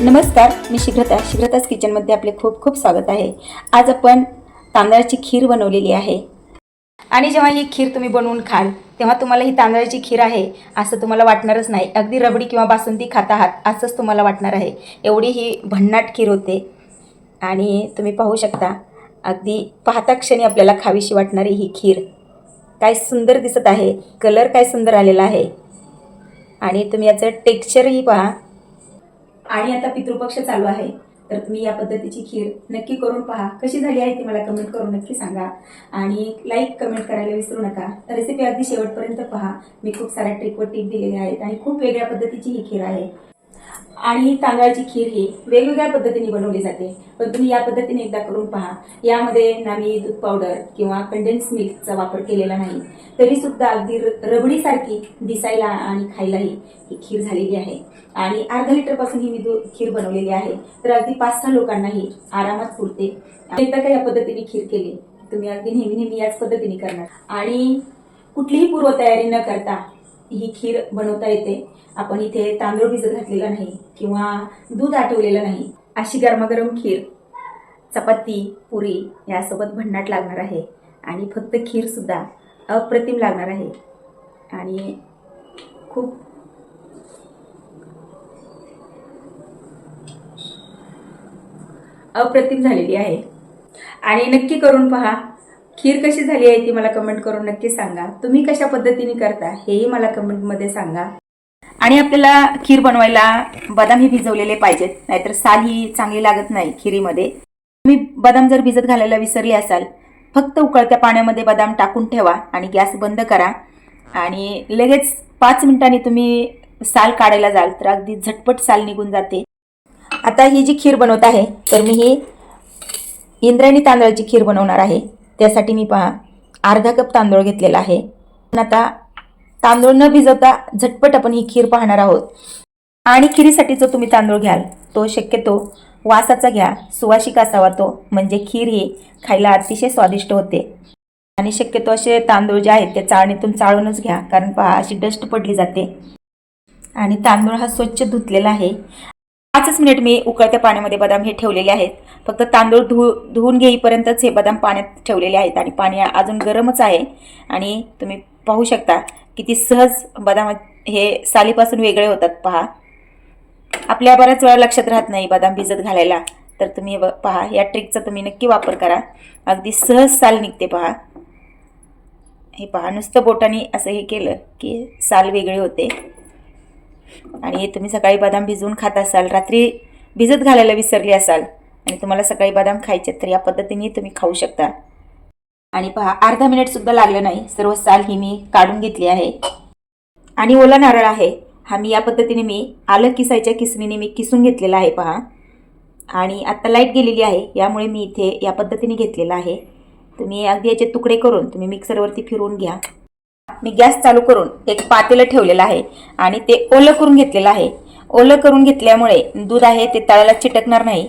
नमस्कार मी शीघ्रता शीघ्रताच किचनमध्ये आपले खूप खूप स्वागत आहे. आज आपण तांदळाची खीर बनवलेली आहे. आणि जेव्हा ही खीर तुम्ही बनवून खाल तेव्हा तुम्हाला ही तांदळाची खीर आहे असं तुम्हाला वाटणारच नाही. अगदी रबडी किंवा बासुंदी खात आहात असंच तुम्हाला वाटणार आहे. एवढी ही भन्नाट खीर होते. आणि तुम्ही पाहू शकता अगदी पाहता क्षणी आपल्याला खावीशी वाटणारी ही खीर. काय सुंदर दिसत आहे. कलर काय सुंदर आलेला आहे. आणि तुम्ही याचं टेक्स्चरही पहा. आणि आता पितृपक्ष चालू आहे. तर तुम्ही या पद्धतीची खीर नक्की करून पहा. कशी झाली आहे ती मला कमेंट करून नक्की सांगा. आणि लाईक कमेंट करायला विसरू नका. रेसिपी अगदी शेवटपर्यंत पहा. मी खूप साऱ्या ट्रिक व टिप दिलेल्या आहेत आणि खूप वेगळ्या पद्धतीची ही खीर आहे. आणि तांदळाची खीर ही वेगवेगळ्या पद्धतीने बनवली जाते. पण तुम्ही या पद्धतीने एकदा करून पहा. यामध्ये ना मी दूध पावडर किंवा कंडेन्स मिल्कचा वापर केलेला नाही. तरी सुद्धा अगदी रबडीसारखी दिसायला आणि खायलाही ही खीर झालेली आहे. आणि अर्धा लिटरपासून ही मी दूध खीर बनवलेली आहे. तर अगदी पाच सहा लोकांनाही आरामात पुरते. एकदा का या पद्धतीने खीर केली तुम्ही अगदी नेहमी नेहमी याच पद्धतीने करणार. आणि कुठलीही पूर्वतयारी न करता ही खीर बनवता येते. आपण इथे तांदूळ भिजत घातलेला नाही किंवा दूध आटवलेलं नाही. अशी गरमागरम खीर चपाती पुरी यासोबत भन्नाट लागणार आहे. आणि फक्त खीरसुद्धा अप्रतिम लागणार आहे. आणि खूप अप्रतिम झालेली आहे. आणि नक्की करून पहा खीर कशी झाली आहे ती मला कमेंट करून नक्की सांगा. तुम्ही कशा पद्धतीने करता हेही मला कमेंटमध्ये सांगा. आणि आपल्याला खीर बनवायला बदाम हे भिजवलेले पाहिजेत नाहीतर साल ही चांगली लागत नाही खिरीमध्ये. तुम्ही बदाम जर भिजत घालायला विसरले असाल फक्त उकळत्या पाण्यामध्ये बदाम टाकून ठेवा आणि गॅस बंद करा. आणि लगेच पाच मिनिटांनी तुम्ही साल काढायला जाल तर अगदी झटपट साल निघून जाते. आता ही जी खीर बनवत आहे तर मी ही इंद्रायणी तांदळाची खीर बनवणार आहे. त्यासाठी मी पहा अर्धा कप तांदूळ घेतलेला आहे. पण आता तांदूळ न भिजवता झटपट आपण ही खीर पाहणार आहोत. आणि खिरीसाठी जो तुम्ही तांदूळ घ्याल तो शक्यतो वासाचा घ्या सुवासिक असावा तो. म्हणजे खीर ही खायला अतिशय स्वादिष्ट होते. आणि शक्यतो असे तांदूळ जे आहेत ते चाळणीतून चाळूनच घ्या. कारण पहा अशी डस्ट पडली जाते. आणि तांदूळ हा स्वच्छ धुतलेला आहे. पाचच मिनिट मी उकळत्या पाण्यामध्ये बदाम हे ठेवलेले आहेत. फक्त तांदूळ धु धुवून घेईपर्यंतच हे बदाम पाण्यात ठेवलेले आहेत आणि पाणी अजून गरमच आहे. आणि तुम्ही पाहू शकता किती सहज बदाम हे सालीपासून वेगळे होतात. पहा. आपल्या बऱ्याच वेळा लक्षात राहत नाही बदाम भिजत घालायला. तर तुम्ही पहा. या ट्रिकचा तुम्ही नक्की वापर करा. अगदी सहज साल निघते पहा. हे पहा. नुसतं बोटाने असं हे केलं की साल वेगळे होते. आणि तुम्ही सकाळी बदाम भिजवून खात असाल रात्री भिजत घालायला विसरली असाल आणि तुम्हाला सकाळी बदाम खायचे तर या पद्धतीने तुम्ही खाऊ शकता. आणि पहा अर्धा मिनिटसुद्धा लागलं नाही. सर्व साल ही मी काढून घेतली आहे. आणि ओला नारळ आहे. हा मी या पद्धतीने मी आलं किसायच्या किसणीने मी किसून घेतलेला आहे पहा. आणि आत्ता लाइट गेलेली आहे यामुळे मी इथे या पद्धतीने घेतलेला आहे. तुम्ही अगदी याचे तुकडे करून तुम्ही मिक्सरवरती फिरवून घ्या. मी गॅस चालू करून एक पातेलं ठेवलेलं आहे आणि ते ओलं करून घेतलेलं आहे. ओलं करून घेतल्यामुळे दूध आहे ते तळाला चिटकणार नाही.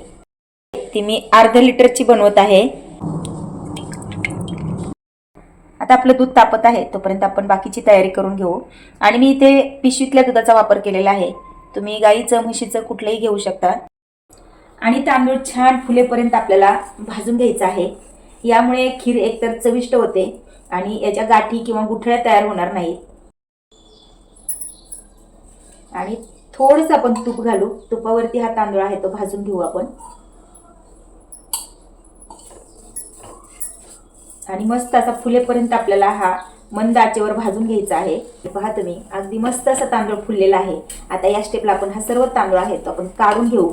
ती मी अर्धा लिटरची बनवत आहे. आता आपलं दूध तापत आहे तोपर्यंत आपण बाकीची तयारी करून घेऊ. आणि मी इथे पिशवीतल्या दुधाचा वापर केलेला आहे. तुम्ही गाईचं म्हशीचं कुठलंही घेऊ शकता. आणि तांदूळ छान फुलेपर्यंत आपल्याला भाजून घ्यायचं आहे. यामुळे खीर एकतर चविष्ट होते. आणि याच्या गाठी किंवा गुठळ्या तयार होणार नाहीत. आणि थोडंसं आपण तूप घालू. तुपावरती हा तांदूळ आहे तो भाजून घेऊ आपण. आणि मस्त असा फुलेपर्यंत आपल्याला हा मंद आचेवर भाजून घ्यायचा आहे. पहा तुम्ही अगदी मस्त असा तांदूळ फुललेला आहे. आता या स्टेपला आपण हा सर्व तांदूळ आहे तो आपण काढून घेऊ.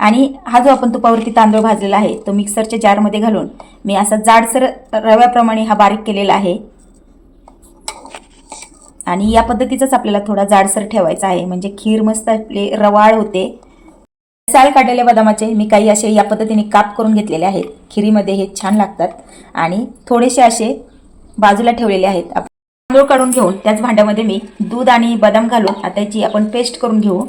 आणि हा जो आपण तुपावरती तांदूळ भाजलेला आहे तो मिक्सरच्या जारमध्ये घालून मी असा जाडसर रव्याप्रमाणे हा बारीक केलेला आहे. आणि या पद्धतीचाच आपल्याला थोडा जाडसर ठेवायचा आहे म्हणजे खीर मस्त आपले रवाळ होते. साल काढलेल्या बदामाचे मी काही असे या पद्धतीने काप करून घेतलेले आहेत. खिरीमध्ये हे छान लागतात. आणि थोडेसे असे बाजूला ठेवलेले आहेत. तांदूळ काढून घेऊन त्याच भांड्यामध्ये मी दूध आणि बदाम घालून आता याची आपण पेस्ट करून घेऊ.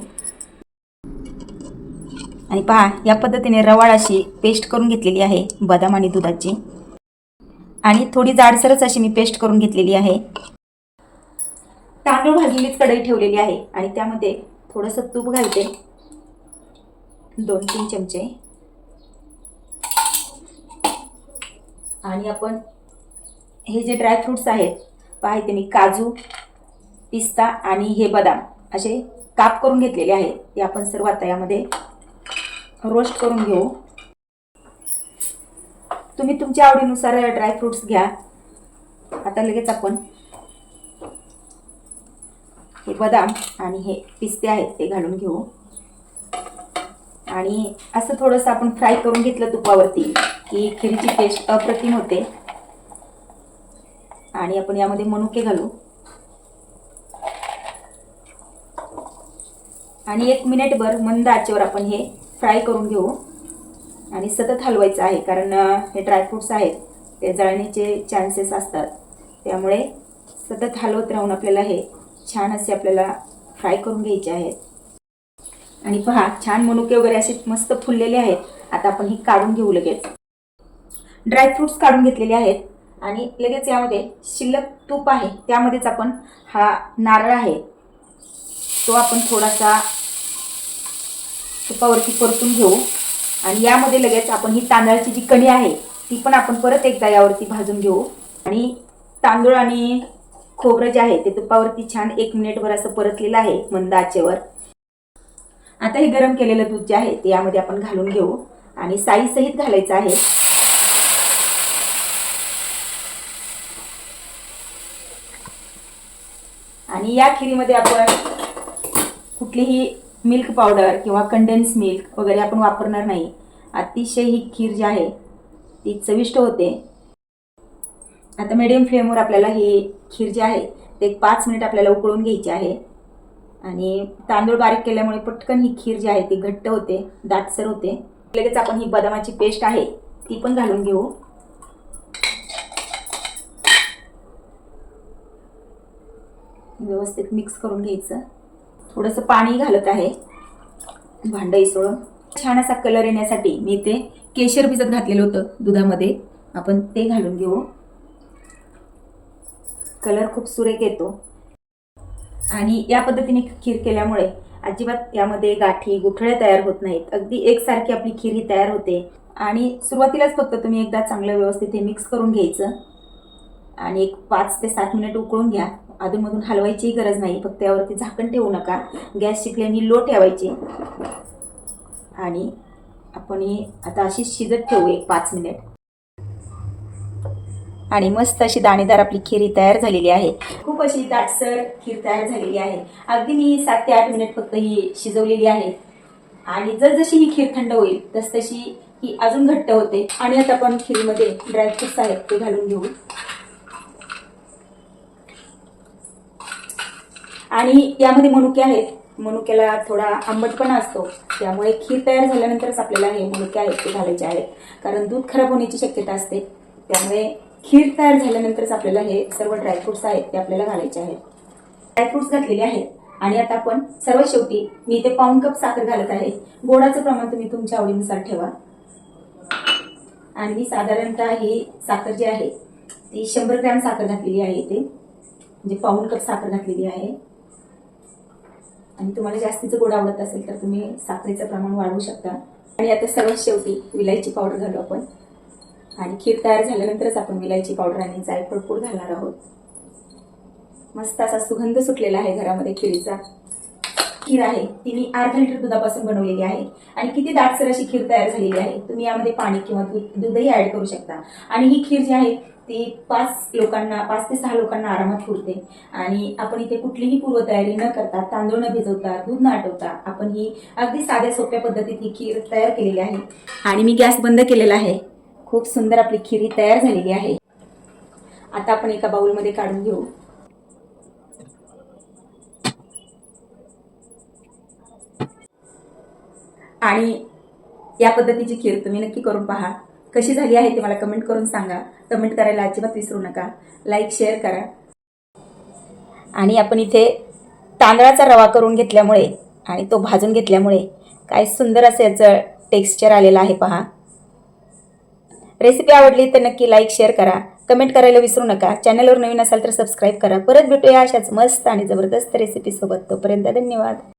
आणि पहा या पद्धतीने रवाळ अशी पेस्ट करून घेतलेली आहे बदाम आणि दुधाची. आणि थोडी जाडसरच अशी मी पेस्ट करून घेतलेली आहे. तांदूळ भाजलेलीच कढई ठेवलेली आहे आणि त्यामध्ये थोडंसं तूप घालते. दोन तीन चमचे. आणि आपण हे जे ड्रायफ्रुट्स आहेत पहा इथे मी काजू पिस्ता आणि हे बदाम असे काप करून घेतलेले आहेत. ते आपण सर्व आता यामध्ये रोस्ट करून घेऊ. तुम्ही तुमच्या आवडीनुसार ड्रायफ्रुट्स घ्या. आता लगेच आपण हे बदाम आणि हे पिस्ते आहेत ते घालून घेऊ. आणि असं थोडंसं आपण फ्राय करून घेतलं तुपावरती की खिरीची टेस्ट अप्रतिम होते. आणि आपण यामध्ये मनुके घालू. आणि एक मिनिटभर मंद आचेवर आपण हे फ्राय करून घेऊ. आणि सतत हलवायचं आहे कारण हे ड्रायफ्रुट्स आहेत ते जळण्याचे चान्सेस असतात. त्यामुळे सतत हलवत राहून आपल्याला हे छान असे आपल्याला फ्राय करून घ्यायचे आहेत. आणि पहा छान मनुके वगैरे असे मस्त फुललेले आहेत. आता आपण ही काढून घेऊ लगेच. ड्रायफ्रुट्स काढून घेतलेले आहेत. आणि लगेच यामध्ये शिल्लक तूप आहे. त्यामध्येच आपण हा नारळ आहे. तो आपण थोडासा तुपावरती परतून घेऊ. आणि यामध्ये लगेच आपण ही तांदळाची जी कणी आहे ती पण आपण परत एकदा यावरती भाजून घेऊ. आणि तांदूळ आणि खोबरं जे आहे ते तुपावरती छान एक मिनिटभर असं परतलेलं आहे मंद आचेवर. आता हे गरम केलेलं दूध जे आहे ते यामध्ये आपण घालून घेऊ. आणि साईसहित घालायचं आहे. आणि या खिरीमध्ये आपण कुठलीही मिल्क पावडर किंवा कंडेन्स मिल्क वगैरे आपण वापरणार नाही. अतिशय ही खीर जी आहे ती चविष्ट होते. आता मिडियम फ्लेमवर आपल्याला ही खीर जी आहे ते एक पाच मिनिट आपल्याला उकळून घ्यायची आहे. आणि तांदूळ बारीक केल्यामुळे पटकन ही खीर जी आहे ती घट्ट होते दाटसर होते. लगेच आपण ही बदामाची पेस्ट आहे ती पण घालून घेऊ. व्यवस्थित मिक्स करून घ्यायचं. थोडंसं पाणी घालत आहे. भांडं इसळून. छान असा कलर येण्यासाठी मी ते केशर भिजत घातलेलं होतं दुधामध्ये. आपण ते घालून घेऊ. कलर खूप सुरेख येतो. आणि या पद्धतीने खीर केल्यामुळे अजिबात यामध्ये गाठी गुठळ्या तयार होत नाहीत. अगदी एकसारखी आपली खीर ही तयार होते. आणि सुरुवातीलाच फक्त तुम्ही एकदा चांगलं व्यवस्थित हे मिक्स करून घ्यायचं. आणि एक पाच ते सात मिनिट उकळून घ्या. अधूनमधून हलवायचीही गरज नाही. फक्त यावरती झाकण ठेवू नका. गॅसची फ्लेम ही लो ठेवायची. आणि आपण ही आता अशी शिजत ठेवू एक पाच मिनिट. आणि मस्त अशी दाणेदार आपली खीर ही तयार झालेली आहे. खूप अशी दाटसर खीर तयार झालेली आहे. अगदी मी सात ते आठ मिनिट फक्त ही शिजवलेली आहे. आणि जसजशी ही खीर थंड होईल तसतशी ही अजून घट्ट होते. आणि आता आपण खीरमध्ये ड्रायफ्रुट्स आहेत ते घालून घेऊ. आणि यामध्ये मनुके आहेत. मनुक्याला थोडा आंबटपणा असतो. त्यामुळे खीर तयार झाल्यानंतरच आपल्याला हे मनुके आहेत ते घालायचे आहेत. कारण दूध खराब होण्याची शक्यता असते. त्यामुळे खीर तयार झाल्यानंतरच आपल्याला हे सर्व ड्रायफ्रुट्स आहेत ते आपल्याला घालायचे आहेत. ड्रायफ्रुट्स घातलेले आहेत. आणि आता आपण सर्वात शेवटी मी इथे पाऊन कप साखर घालत आहे. गोडाचं प्रमाण तुम्ही तुमच्या आवडीनुसार ठेवा. आणि मी साधारणतः ही साखर जी आहे ती शंभर ग्रॅम साखर घातलेली आहे इथे. म्हणजे पाऊन कप साखर घातलेली आहे. आणि तुम्हाला जास्तीचं गोड आवडत असेल तर तुम्ही साखरेचं प्रमाण वाढवू शकता. आणि आता सर्वात शेवटी विलायची पावडर घालू आपण. आणि खीर तयार झाल्यानंतरच आपण विलायची पावडर आणि जायफळ पूड घालणार आहोत. मस्त असा सुगंध सुटलेला आहे घरामध्ये खिरीचा. खीर आहे. ती मी अर्धा लिटर दुधापासून बनवलेली आहे. आणि किती दाटसर अशी खीर तयार झालेली आहे तुम्ही यामध्ये पाणी किंवा दूधही ऍड करू शकता. आणि ही खीर जी आहे ती पाच लोकांना पाच ते सहा लोकांना आरामात पुरते. आणि आपण इथे कुठलीही पूर्वतयारी न करता तांदूळ न भिजवता दूध न आटवता आपण ही अगदी साध्या सोप्या पद्धतीत ही खीर तयार केलेली आहे. आणि मी गॅस बंद केलेला आहे. खूप सुंदर आपली खीर ही तयार झालेली आहे. आता आपण एका बाउलमध्ये काढून घेऊ. आणि या पद्धतीची खीर तुम्ही नक्की करून पहा. कशी झाली आहे ते मला कमेंट करून सांगा. कमेंट करायला अजिबात विसरू नका. लाईक शेअर करा. आणि आपण इथे तांदळाचा रवा करून घेतल्यामुळे आणि तो भाजून घेतल्यामुळे काय सुंदर असं याचं टेक्स्चर आलेलं आहे पहा. रेसिपी आवडली तर नक्की लाईक शेअर करा. कमेंट करायला विसरू नका. चॅनलवर नवीन असाल तर सबस्क्राईब करा. परत भेटूया अशाच मस्त आणि जबरदस्त रेसिपीसोबत तोपर्यंत धन्यवाद.